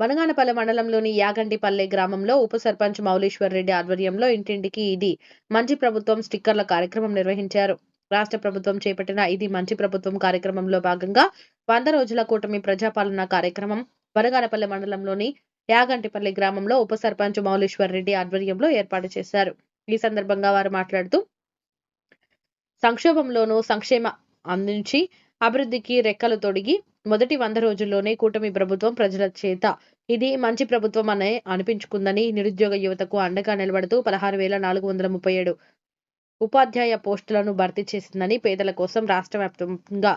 బనగానపల్లె మండలంలోని యాగంటిపల్లె గ్రామంలో ఉప సర్పంచ్ మౌలీశ్వర్ రెడ్డి ఆధ్వర్యంలో ఇంటింటికి ఇది మంచి ప్రభుత్వం స్టిక్కర్ల కార్యక్రమం నిర్వహించారు. రాష్ట్ర ప్రభుత్వం చేపట్టిన ఇది మంచి ప్రభుత్వం కార్యక్రమంలో భాగంగా వంద రోజుల కూటమి ప్రజాపాలన కార్యక్రమం బనగానపల్లె మండలంలోని యాగంటిపల్లి గ్రామంలో ఉప సర్పంచ్ మౌలీశ్వర్ రెడ్డి ఆధ్వర్యంలో ఏర్పాటు చేశారు. ఈ సందర్భంగా వారు మాట్లాడుతూ సంక్షోభంలోనూ సంక్షేమ అందించి అభివృద్ధికి రెక్కలు తొడిగి మొదటి వంద రోజుల్లోనే కూటమి ప్రభుత్వం ప్రజల చేత ఇది మంచి ప్రభుత్వం అనే అనిపించుకుందని నిరుద్యోగ యువతకు అండగా నిలబడుతూ పదహారు వేల నాలుగు వందల ముప్పై ఏడు ఉపాధ్యాయ పోస్టులను భర్తీ చేసిందని పేదల కోసం రాష్ట్ర వ్యాప్తంగా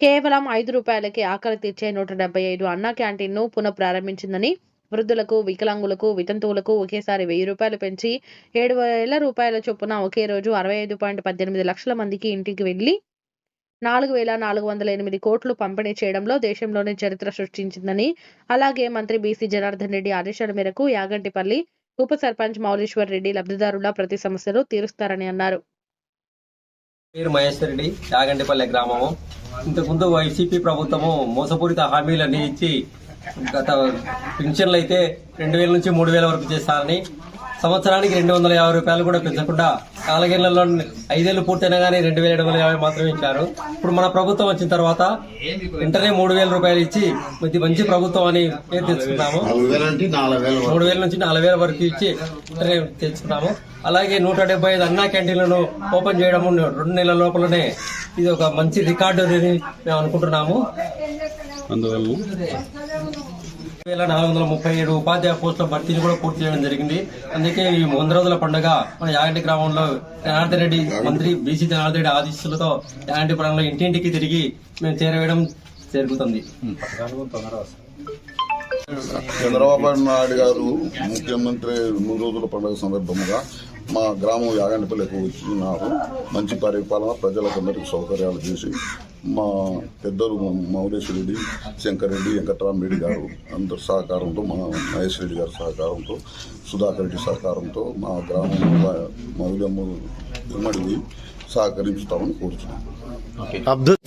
కేవలం ఐదు రూపాయలకి ఆకలి తీర్చే నూట డెబ్బై ఐదు అన్నా క్యాంటీన్ను పునః ప్రారంభించిందని వృద్ధులకు వికలాంగులకు వితంతువులకు ఒకేసారి వెయ్యి రూపాయలు పెంచి ఏడు వేల రూపాయల చొప్పున ఒకే రోజు అరవై ఐదు పాయింట్ పద్దెనిమిది లక్షల మందికి ఇంటికి వెళ్ళి నాలుగు వేల నాలుగు వందల ఎనిమిది కోట్లు పంపిణీ చేయడంలో దేశంలోనే చరిత్ర సృష్టించిందని అలాగే మంత్రి బీసీ జనార్దన్ రెడ్డి ఆదేశాల మేరకు యాగంటిపల్లి ఉప సర్పంచ్ మౌలీశ్వర్ రెడ్డి లబ్ధిదారుల ప్రతి సమస్యలు తీరుస్తారని అన్నారు. పేరు మహేశ్వర్ రెడ్డి యాగంటిపల్లె గ్రామము. ఇంతకుముందు వైసీపీ ప్రభుత్వము మోసపూరిత హామీలన్నీ ఇచ్చి గత పింఛన్లు అయితే రెండు వేల నుంచి మూడు వేల వరకు చేస్తారని సంవత్సరానికి రెండు వందల యాభై రూపాయలు కూడా పెంచకుండా నాలుగేళ్ళలో ఐదేళ్ళు పూర్తయినా కానీ రెండు వేల ఏడు వందల యాభై మాత్రమే ఇచ్చారు. ఇప్పుడు మన ప్రభుత్వం వచ్చిన తర్వాత వెంటనే మూడు వేల రూపాయలు ఇచ్చి ఇది మంచి ప్రభుత్వం అని పేరు తెచ్చుకున్నాము. మూడు వేల నుంచి నాలుగు వేల వరకు ఇచ్చి వెంటనే తెచ్చుకున్నాము. అలాగే నూట డెబ్బై ఐదు అన్నా క్యాంటీన్లను ఓపెన్ చేయడం రెండు నెలల లోపలనే ఇది ఒక మంచి రికార్డు అని మేము అనుకుంటున్నాము. అందువల్ల వేల నాలుగు వందల ముప్పై ఏడు ఉపాధ్యాయ పోస్టుల భర్తీని కూడా పూర్తి చేయడం జరిగింది. అందుకే ఈ వంద రోజుల పండుగ మన యాగంటి గ్రామంలో జనార్దన్ రెడ్డి మంత్రి బీసీ జనార్దన్ రెడ్డి ఆదేశాలతో యాగంటిపురంలో ఇంటింటికి తిరిగి మేము చేరవేయడం జరుగుతుంది. చంద్రబాబు నాయుడు గారు ముఖ్యమంత్రి మూడు రోజుల పండుగ సందర్భంగా మా గ్రామం యాగంటిపల్లికి వచ్చినారు మంచి పరిపాలన ప్రజలకందరికీ సౌకర్యాలు చేసి మా పెద్దలు మౌలేశ్వర రెడ్డి శంకర్ రెడ్డి వెంకటరామరెడ్డి గారు అందరి సహకారంతో మా మహేష్ రెడ్డి గారి సహకారంతో సుధాకర్ రెడ్డి సహకారంతో మా గ్రామంలో మౌల్యము ఉమ్మడిది సహకరించుతామని కోరుతున్నాను అబ్దుల్